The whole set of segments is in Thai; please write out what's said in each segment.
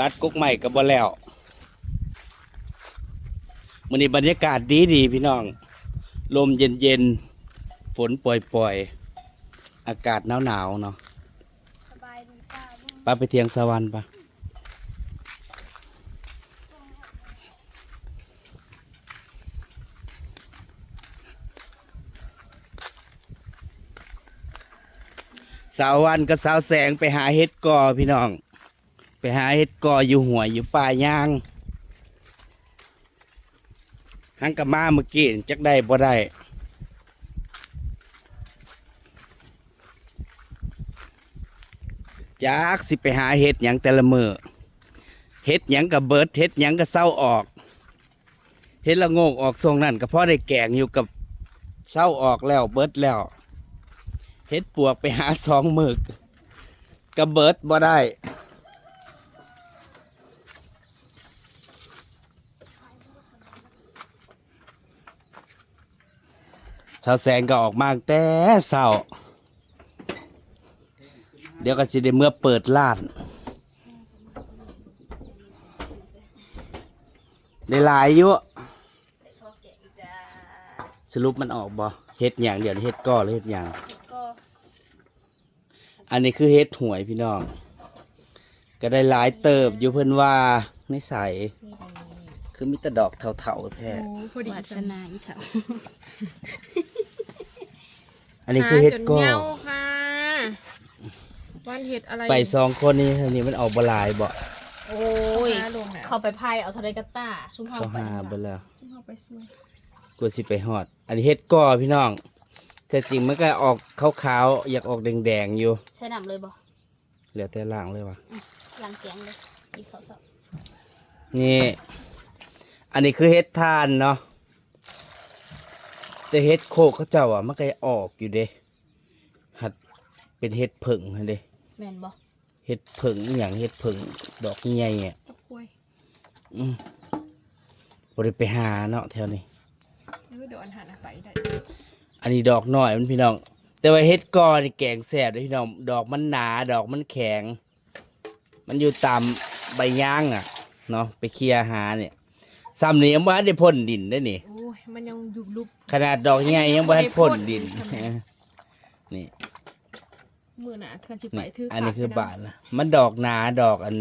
ตัดกกใหม่กับบ่แล้วมื้อนี้บรรยากาศดีดีๆพี่น้อง ลมเย็นเย็นๆฝนปล่อยๆอากาศหนาวหนาวๆเนาะสบายดีป้าลุงป้าไปเทียงสวรรค์ปะสาววันกับสาวแสงไปหาเห็ดกอพี่น้อง ไปหาเห็ดกออยู่หัวอยู่ป่ายางหังกับมาเมื่อกี้จักได้บ่ได้จากสิไปหาเห็ดหยังแต่ละมือเห็ดหยังกับเบิร์ดเห็ดหยังกับเศร้าออกเห็ดละโงกออกทรงนั่นก็พราะได้แกงอยู่กับเศร้าออกแล้วเบิร์ดแล้วเห็ดปวกไปหาสองมือกับเบิร์ดบ่ได้าวแสงก็ออกมาแต่เศร้า เดี๋ยวก็จะได้เมื่อเปิดร้าน ได้หลายอยู่สรุปมันออกบ่เฮ็ดอย่างเดียวเฮ็ดก้อหรือเฮ็ดอย่าง อันนี้คือเฮ็ดหวยพี่น้อง ก็ได้หลายเติบอยู่เพิ่นว่าในใสยคือมีแต่ดอกเถาๆแท้ โอ้พอดีวาสนาอีเถา อันนี้คือเฮ็ดก้อหาจนเหงาค่ะวันเห็ดอะไรไปสองคนนี้อันนี้มันออกบ่หลายบ่โอ้ย หาลงน่ะเข้าไปพายเอาเทะเลกาต้าชุ่มเฮาเขาไปหาเบ่แล้วเอาไปซื้อกลัวสิไปฮอด อันนี้เฮ็ดก้อพี่น้องแต่จริงมันก็ออกขาวๆอยากออกแดงๆอยู่ใช้น้ำเลยบ่เหลือแต่ล่างเลยว่ะ ล้างแกงเลยอีกเขาสอบนี่ อันนี้คือเฮ็ดทานเนาะ แต่เฮ็ดโคกเขาเจ้าอะมันก็ออกอยู่เด้หัดเป็นเฮ็ดผึ่งหั่นเด้แม่นบ่เฮ็ดผึ่งอหย่างเฮ็ดผึ่งดอกใหญ่ๆอะตะกล้วยอืมบ่ได้ไปหาเนาะแถวนี้ เออเดี๋ยวอันหันไปได้อันนี้ดอกน้อยมันพี่น้อง แต่ว่าเฮ็ดกอนี่แกงแซ่บเด้อพี่น้อง ดอกมันหนาดอกมันแข็ง มันอยู่ตามใบย่างอะเนาะไปเคลียร์หาเนี่ยซ้ำนี่ยังบ่ทันได้พ่นดินได้อนี่โอ้ ยมันยังยุบลุบขนาดดอกใหญ่ยังบ่ทันพ่นดิน นี่มือหนาเทือนสิไปนี่ถืออันนี้ขาคือไปำบาทนะมันดอกหนาดอกอัน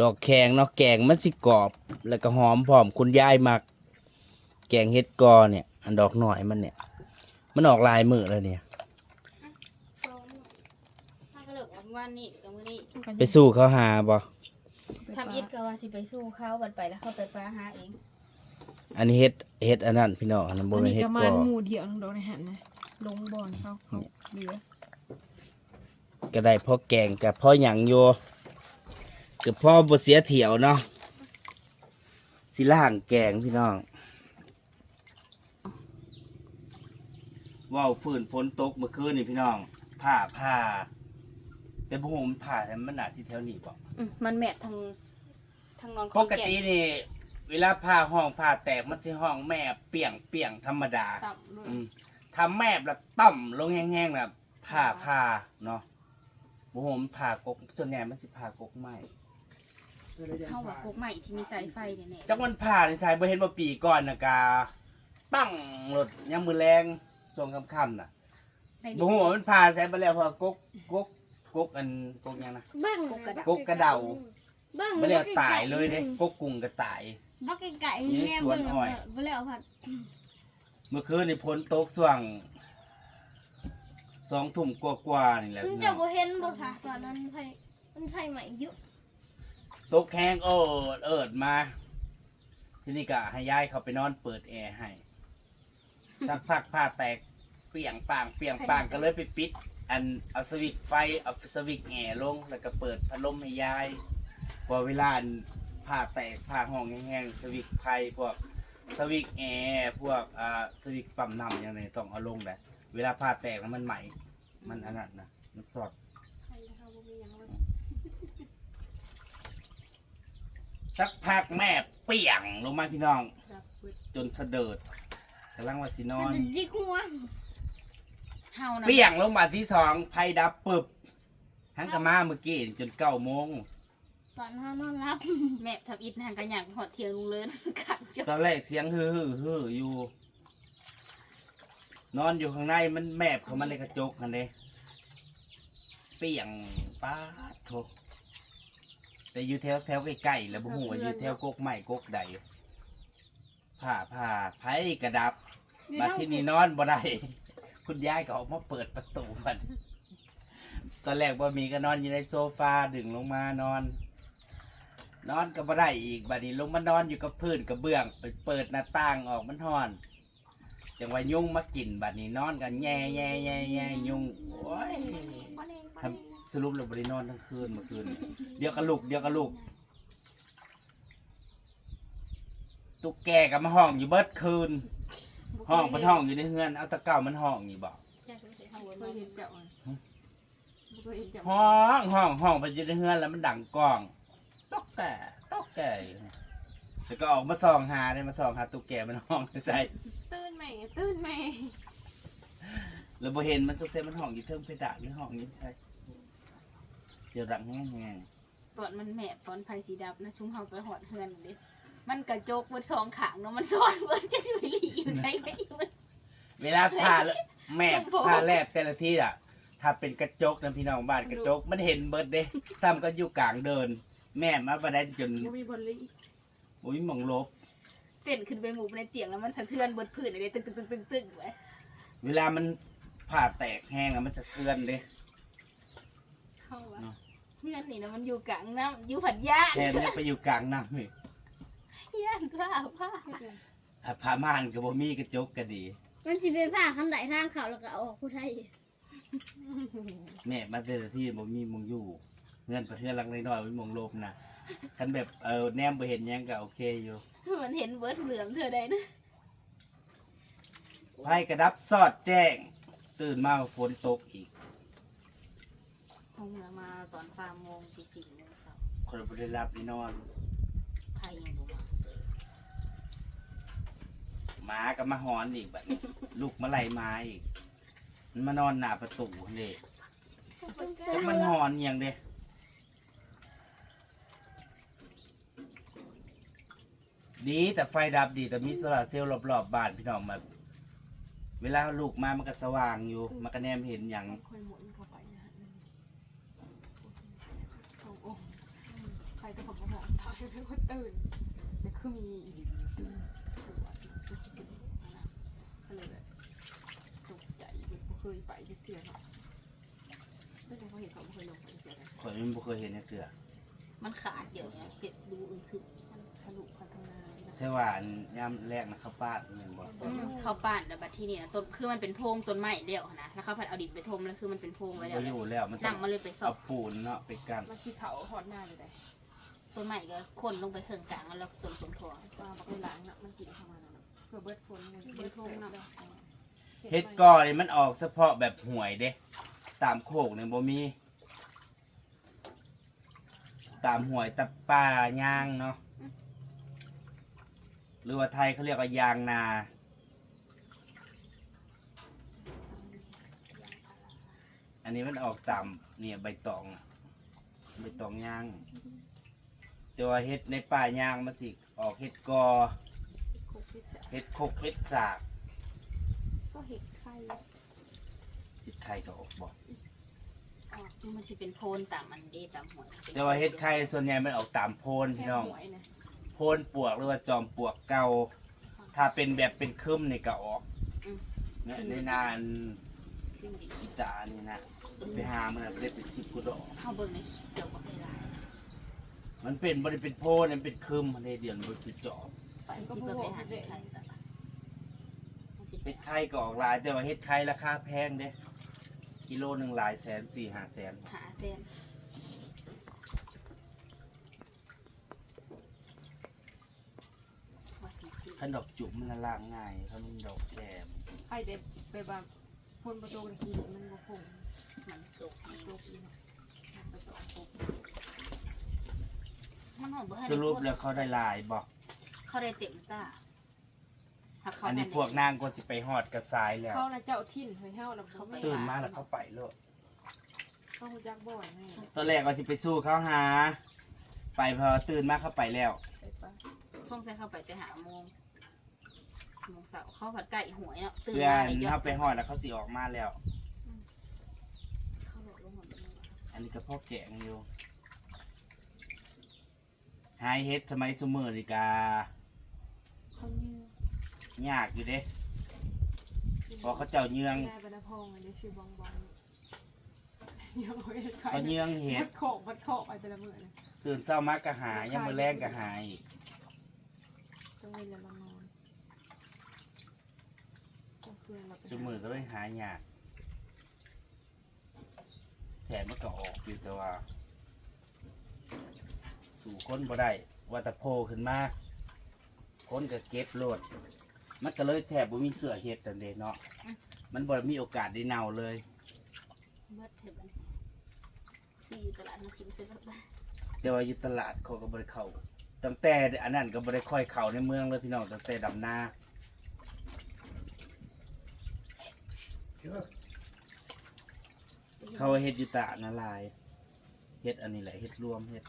ดอกแข็งเนาะแกงมันสิกรอบ แล้วก็หอมพร้อมคุณยายมัก แกงเฮ็ดกอเนี่ย อันดอกหน่อยมันเนี่ย มันออกลายมือแล้วเนี่ย ถ้าก็เลิกวันนี้กับมื้อนี้ไปสู้เขาหาบ่ทำอิดก็ว่าสิไปสู้เขาบัดไปแล้วเข้าไปปลาหาเอง อันนี้เฮ็ดเฮ็ดอันนั้นพี่น้องอันนั้นบ่อันแม่นี้นเฮ็ดก็กมาอหมูเดียวนึงดอกในหันนะลงบ่อนเขาเขาเหลือก็ได้พ่อแกงกับพ่อหยังอยู่กับพ่อบ่เสียเถียวเนาะสิล่างแกงพี่น้องว้าวฝืนฝนตกเมื่อคืนนี่พี่น้องผ้าผ้าแต่บ่ฮู้มันผ้าแต่มันน่าสิแถวนี้บ่ อืมมันแมบทางทางนอนขปอนกแก่นตินี่ เวลาผ้าห้องผ้าแตกมันสิห้องแม่เปียงเปียงธรรมดาต่ำเลยอืมทำแม่แบบต่ำลงแห้งๆนะผ่าผ่าเนาะบ่ผมนผ่ากกส่วนใหญ่มันสิผ่ากกไม้เฮาว่ากกใหม่ที่มีสายไฟแน่ๆจักมันผ่าในสายบ่เห็นว่าปีก่อนนะกาปั้งรถยามมือแรงช่วงค่ำๆน่ะในบ่ฮู้ว่ามันผ่าใส่ไปแล้วเพอกกกกกกอันกกหยังนะ เบิ้งกกกระดาษกกกระเดา เบิ้งบ่แล้วตายเลยเด้กกกุ้งก็ตาย บักไก่อยู่ในแม่สวนเบิ้งอ้อยบ่แล้วผัดเมื่อคืนนี่ฝนตกช่วงสองทุ่มกว่าๆนี่แหละซึ่งพี่จะน้องบ่เห็นบ่สาตอนนั้นไผมันไผใหม่เยอะตกแห้งเอิดเอิดมา ที่นี่ก็ให้ย้ายเขาไปนอนเปิดแอร์ให้สักพักผ้าแตกเปียงปางเปียงปางก็เลยไปปิด อันเอาสวิตช์ไฟเอาสวิตช์แอร์ลงแล้วก็เปิดพัดลมให้ยาย พอเวลาอันผ้าแตกผ้าห้องแห้งๆสวิตช์ไฟพวกสวิตช์แอร์พวกอ่าสวิตช์ปั๊มน้ำอย่างไรต้องเอาลงแหละเวลาผ้าแตกแล้วมันใหม่มันอันนั้นนะมันสอดสักพักแม่เปียงลงมาพี่น้อง จนเสดิดกำลังว่าสินอมันนจะจิกหัวเฮานะเปียงลงมาที่สองไฟดับปึบหังกะมาเมื่อกี้จนเก้าโมง ตอนห้านอนรับแม่ทับอิดนางกันอยากหอดเทียงลุงเลินขังจตอนแรกเสียงฮือฮือฮืออยู่ นอนอยู่ข้างในมันแมบเข้ามาในกระจกกันเลยเปียงป้าดโถแต่อยู่แถวแถวใกล้ๆแล้วบ่ฮู้ว่าอยู่แถวกกไม้กกใดผ้าผ้าไผกระดับอยู่บัดทั้งที่นี่นอนบ่ได้คุณยายก็ออกมาเปิดประตูมัน ตอนแรกบ่มีก็นอนอยู่ในโซฟาดึงลงมานอน นอนก็บ่ได้อีกบัดนี้ลงมานอนอยู่กับพื้นกับเบื้อง ไปเปิดหน้าต่างออกมันฮ้อน จังว่ายุงมากินบัดนี้นอนกันแย่แย่แย่แย่ยุงโอ้ยทำสรุปเราบ่ได้นอนทั้งคืนเมื่อคืนนี้เดี๋ยวก็ลุกเดี๋ยวก็ลุกตุ๊กแกกับมาห้องอยู่เบิดคืน ห้องมันห้องอยู่ในเฮือนเอาแตะเก่ามันห้องอยู่บ่เคยเห็นเจ้าอะบ่เคยเห็นเจ้าห้องห้องห้องไปอยู่ในเฮือนแล้วมันดังกล้อง ตกแก่ตกแก่แล้วก็ออกมาส่องหาได้มาส่องหาตุ๊กแกมันห้องใส่ตื่นแม่ตื่นแม่แล้วบ่เห็นมันสุกเซมันห้องอยู่เทิงเพดานหรือห้องอยู่ใช่เดี๋ยวดังแห้งตอนมันแม่ตอนไผสีดับนะชุมเฮาไปหอดเฮือนเด้มันกระจกเบิดสองขางเนาะมันซ้อนเบิดจะสิไปหลีอยู่ใช่ไหมอยู่ๆเวลาผ่าแล้วแม่ต้องบอกผ่าแลบแต่ละที่อะ ถ้าเป็นกระจกนะพี่น้องบ้านกระจกมันเห็นเบิดเด้ซ้ำก็อยู่กลางเดิน แม่มาประได้จนบ่มีบอลลี่โอ้ยหมองลบ เต้นขึ้นไปหมู่ในเตียงแล้วมันสะเทือนเบิดพื้นเลยตึกตึกตึกตึกตึกไว้เวลามันผ่าแตกแห้งอะมันจะเกลือนเด้เข้าว่าเนาะเฮือนนี่นะมันอยู่กลางน้ำอยู่ผัดยานแทนเนี่ยไปอยู่กลางน้ำนี่ย่านว่าว่าอะผ้าม่านกับบ่มีกระจกก็ดี มันสิเป็นผ้าคันไดทางเขาแล้วก็เอาออกผู้ไทยแม่มาแต่ละที่บ่มีหมองอยู่ เงินประเทศลังน้อยๆบ่มีหมองลบนะคันแบบเออแนมบ่เห็นหยังก็โอเคอยู่มันเห็นเบิดเหลือมเธอใดนะไพ่กระดับสอดแจ้ง ตื่นมาฝนตกอีกคงจะมาตอนสามโมงตีสี่โมงเช้าคนบ่ได้รับนี่นอน ใครยังบ่มาหมาก็มาหอนอีกบัดนี้ ลูกมาไล่หมาอีกมันมานอนหน้าประตูนี่จักมันหอนอหย่างเด้ ดีแต่ไฟดับดีแต่มีโซลาร์เซลล์รอบๆบ้านพี่น้องมา เวลาลูกมามันก็สว่างอยู่ มันก็แนมเห็นอย่างค่อยหมุนเข้าไปนะฮะโอ้โหใครจะขับมาหอนตายไม่ค่อยตื่นแต่คือมีอีกก็เลยแบบตกใจไม่เคยไปเที่ยวเนาะไม่ใช่เขาเห็นเขาไม่เคยลงไปเที่ยวนะข่อยมันบ่เคยเห็นจักเทื่อมันขาดเดี๋ยวเนี้ยเห็ดดูอึนถึกมันทะลุ ใช่ว่าอันยามแรกนะเขาปาดแม่นบ่อืมเข้าบ้านแล้วบัดที่นี่นะต้นคือมันเป็นโพรงต้นไม้เดียวนะแล้วเขาผัดเอาดินไปทมแล้วคือมันเป็นโพรงไว้แล้บ่วอยู่แล้วมันต้นั่องงมาเลยไปสอเอาบฝุ่นเนาะไปกันมันสีเขาหอดหน้าเลยได้ต้นไม้ก็คนลงไปเครื่องกลางแล้วต้นสมทวงปลาบักหลังน่ะมันกินเข้ามาแล้วน่ะเพื่อเบิดฝนเลยเป็นโพรงเนาะเฮ็ดกอนี่มันออกเฉพาะแบบห่วยเด้ ตามโคกเนี่ยบ่มี ตามห่วยตะป่ายางเนาะ หรือว่าไทยเขาเรียกว่ายางนา อันนี้มันออกตามเนี่ยใบตองอะใบตองยางแต่ว่าเฮ็ดในป่ายางมันสิออกเฮ็ดกอคุกพิษะเฮ็ดโคกเฮ็ดสากก็เห็ดไข่เฮ็ดไข่ก็ออกบ่อ๋อมันสิเป็นโพนตามมันเดตามหัวแต่ว่าเฮ็ดไข่ส่วนใหญ่มันออกตามโพนแค่พี่น้องหวยนะ โพนปวกหรือว่าจอมปวกเก่า ถ้าเป็นแบบเป็นคึมนี่ก็ออกเนี่ยในนานซึ่งดีอีตานี่นะไปหามันน่ะบ่ได้เป็นสิบกุดอก เข้าเบิ่งในเกี่ยวกับเวลามันเป็นบ่ได้เป็นโพนมันเป็นคึมมันได้เดือนบ่เป็นจอบไปที่เพื่อไปหาเห็ดไข่สัตว์เฮ็ดไข่ก็ออกหลายแต่ว่าเฮ็ดไข่ราคาแพงเด้กิโลหนึงหลายแสนสี่ห้าแสนหาเส้นว่าสีสี ขนดอกจุ๋มมันละลางง่ายขนมดอกแกมไข่เด็ดไปแบบพ่นประตูนาทีมันบ่คงมันตกเองโลกอีกเนาะมันไปต่อปุ๊บมันหอมบ่ทันสรุปแล้วเขาได้หลายบ่เขาได้เต็มตาหาเขาอันนี้พวกนางก็สิไปฮอดกระสายแล้ว เขานะเจ้าทิ่นเฮ้ยเฮาแล้วเขาไม่ตื่นมาแล้วเขาไปโลดเขาหูจักบ่อยไงตอนแรกว่าสิไปสู้เขาหา ไปพอตื่นมาเข้าไปแล้ว ไปปะช่วงใส่เข้าไปจะหาโมง โมงเสาร์เข้าผัดไก่หวยเนาะตื่นเพื่อมานเลยยอเข้าดไปหอดแล้วเขาสิออกมาแล้ว เข้าหลอกลงหมดเลยอันนี้ก็พ่อแกงอยู่หายเฮ็ดสมัยสมือนี่กาเขายื้อยากอยู่เด้เพอเขาเจ้าเยืองได้บรรพงอันนี้ชื่อบองบองยังไม่ได้เขาเยืองเฮ็มัดดโขกมัดโขกไปแต่ละมื้อเลยตื่นเช้ามากก็หายยังมือแรงก็หายอีกจังเวลาเรานอนกลางคืนเรา ไปสมือก็เลยหายากแถมมันก็ออกอยู่แต่ว่า สู่คนบ่ได้ว่าแต่โผล่ขึ้นมาคนก็เก็บโลด มันก็เลยแถบบ่มีเสือเฮ็ดตันเดเนาะมันบ่มีโอกาสได้เน่าเลยเมื่อเถิดมันซีตลาดมากินซื้อกับบ้านแต่ว่าอยู่ตลาดเขาก็บ่ได้เข้าตั้งแต่อันนั้นก็บ่ได้ค่อยเข้าในเมืองเลยพี่น้องตั้งแต่ดำนา เขาเฮ็ดอยู่ตะนาลายเฮ็ดอันนี้แหละเฮ็ดรวมเฮ็ด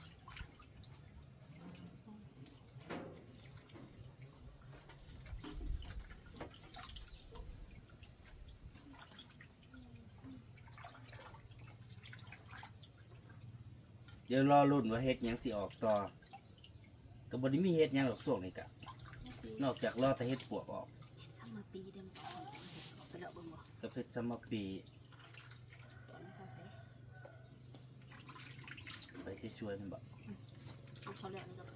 เดี๋ยวรอรุ่นว่าเฮ็ดหยังสิออกต่อก็บ่ได้มีเฮ็ดหยังหรอกช่วงนี้กะนอกจากรอแต่เฮ็ดปวกออก สามปีเดิมไปแล้วเบิ่งบ่ ก็เพชรสมปีตอนนั้นเขาไปไปช่วยๆมันบอกเขาเรียกมันก็ไป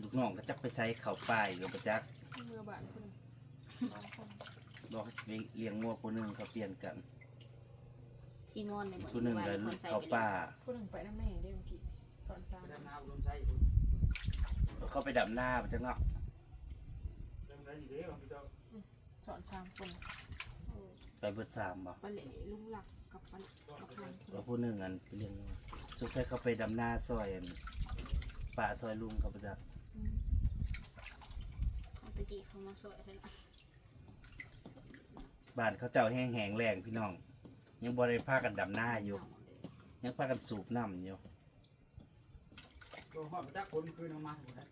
ลูกน้องก็จักไปใส่เข่าป้ายอยู่ประจักเมื่อบานคนสองคนบอกเขาสิเลี้ยงงัวผู้หนึงเขาเปลี่ยนกันซีมอนในเหมือนผู้หนึงว่าก็คนใส่เขาไปป้าผู้หนึ่งไปน้ำแม่ได้เมื่อกี้สอนสามเขาไปดำหน้าประจักเนาะสอนสามคน ไปเบิดสามบ่ปลาเหล่ลุงหลักกับปลาปลาพลังแล้วผู้หนึงอันไปเลี้ยงงัวสงสัยเขาไปดำหน้าซอยอันป่าซอยลุงเขาประจักเขาตะกี้เขามาสวยเลยนะบ้านเขาเจ้าแห้งแหงแรงพี่น้อง ยังบ่ได้พากันดำหน้าอยู่ยังพากันสูบน้ำอยู่ตัวหอดมาจากคนคืนเอามาหมดเลย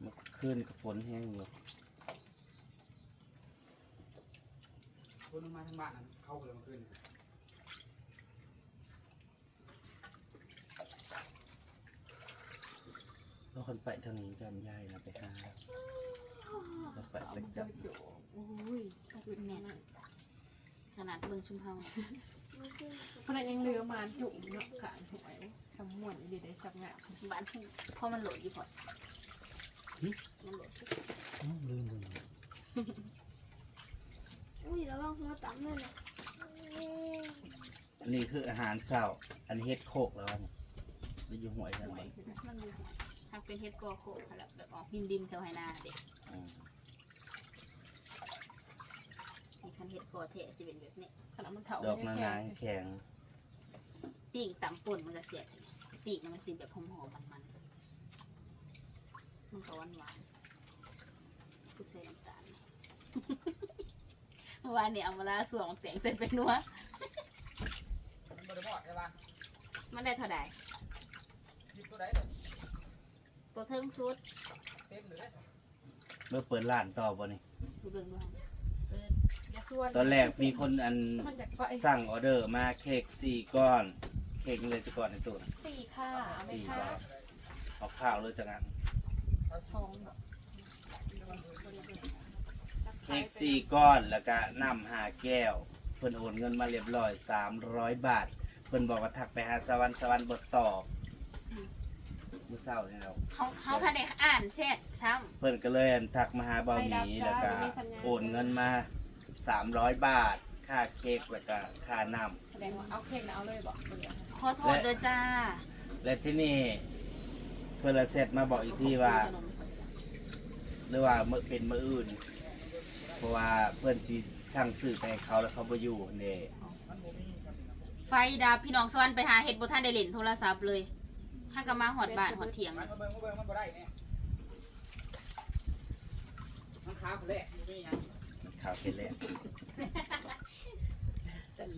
เมื่อคืนกับฝนแห้งอยู่ คนเอามาทั้งบ้านนั่นเข้าเลยเมื่อคืนแล้วคนไปทางนี้กันยายนะไปหาแล้วไปเอาไปมาจับโยโอ้ยสุดแน่นขนาดเบิ่งชุมเฮาเพราะนั้นยังเรือมาจุ่มเนาะขานหวยสมมวนดีได้สับงาบ้านผู้เพราะมันโหลดอยู่พอดมันโหลดอ้าวลืมเลย อุ้ยระวังหัวต่ำเลยนะอันนี้คืออาหารเช้า อันนี้เฮ็ดโคกแล้วอันนี้แล้วอยู่หวยกันไหมมันดูทางเป็นเฮ็ดกอโคกแล้วแบบออกหิมดิมแถวไหนาเด็กอืมมีคันเฮ็ดกอเทะสิเป็นแบบนี้ขนาดมันเถาดอกนางๆแข็งปีกต่ำป่นมันก็เสียบปีกน่ะมันสิแบบหอมๆมันๆมันก็หวานหวานๆคือใส่น้ำตาลเมื่อ วานนี่เอามาลาสวงแต่งเสร็จเป็นนัวมันบริบอดใช่ปะมันได้เท่าใดหยิบตัวไหนเลยตัวเทิงชุดเต็มเลยเมื่อเปิดร้านต่อบ่นี่ดูเบิ่งดูเอออย่าส่วนตอนแรกมีคนอันมันอยากไปสั่งออเดอร์มาเค้กสี่ก้อน เค้กเลยจะก่อนในตู้นะสี่ค่ะเอาไหมสี่คะก้อนเอาข้าวเลยจากนั้นสองแบบ เค้กสี่ก้อนแล้วก็น้ำห้าแก้ว เพิ่นโอนเงินมาเรียบร้อยสามร้อยบาท เพิ่นบอกว่าทักไปหาสวรรค์สวรรค์บทตอบเมื่อเช้านี่เราเขาเขาถ้าได้อ่านเสร็จซ้เพิ่นก็เลยทักมาหาเบาหมีแล้วก็โอนเงินมาสามร้อยบาท ค่าเค้กแล้วก็ค่าน้แสดงว่าเอาเค้กนะเอาเลยบอกเดี๋ยวำขอโทษเด้อจ้าำและที่นี่เพิ่นละเสร็จมาบอกอีกทีว่า หรือว่ามื้อเป็นมื้ออื่น เพราะว่าเพื่อนสิช่างสื่อไปให้เขาแล้วเขาบ่อยู่เน่ไฟดับพี่น้องสวรรค์ไปหาเห็ดบ่ทันได้เล่นโทรศัพท์เลยถ้าก็มาหอดบ้านหอดเถียง มันมาเบิ่งมาเบิ่งมันบ่ได้เนี่ยมันขาแผลมันมีหยังข่าวเป็นแล้ว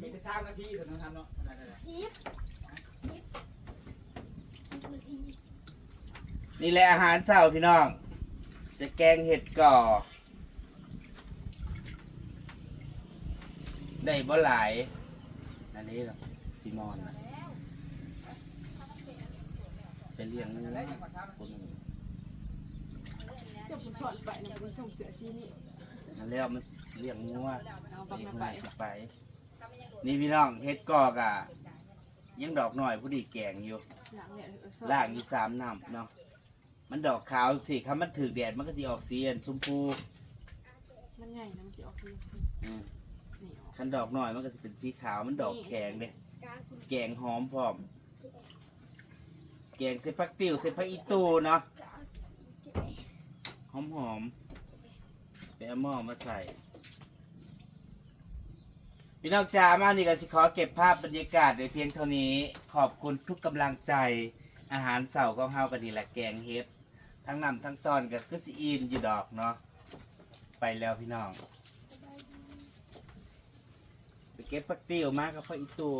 มีแต่สามนาทีเท่านั้นทำเนาะได้ได้ได้สิบนาทีนี่แหละอาหารเช้าพี่น้อง จะแกงเห็ดก่อ ได้บ่หลาย อันนี้เหรอซิมอนนะไปเลี้ยงงูคนหนึ่งเดี๋ยวผมสอนไปนะผมส่งเสือชีนี่นั่นแล้วมันเลี้ยงงูอะเอาไปปักงูไปสิไป นี่พี่น้องเห็ดก่อกะยังดอกหน่อยผู้ดีแกงอยู่หลังเนี่ยล่างอีสามน้ำเนาะมันดอกขาวสิครับมันถือแดดมันก็จะออกสีอันชมพูมันใหญ่นะมันจะออกสีอืมนี่ออก คันดอกหน่อยมันก็จะเป็นสีขาวมันดอกแข็งเด้กลางคุณแกงหอมพร้อม แกงเสพักติวเสพักอีตูเนาะหอมหอมไปเอาหม้อมาใส่ พี่น้องจ๋ามานี่ก็สิขอเก็บภาพบรรยากาศในเพียงเท่านี้ ขอบคุณทุกกำลังใจ อาหารเสาร์ของเฮากันนี่แหละแกงเฮ็ด ทั้งนำทั้งตอนก็คือสิอินอยู่ดอกเนาะ ไปแล้วพี่น้อง ไปเก็บผักติ้วมากับพ่ออีตู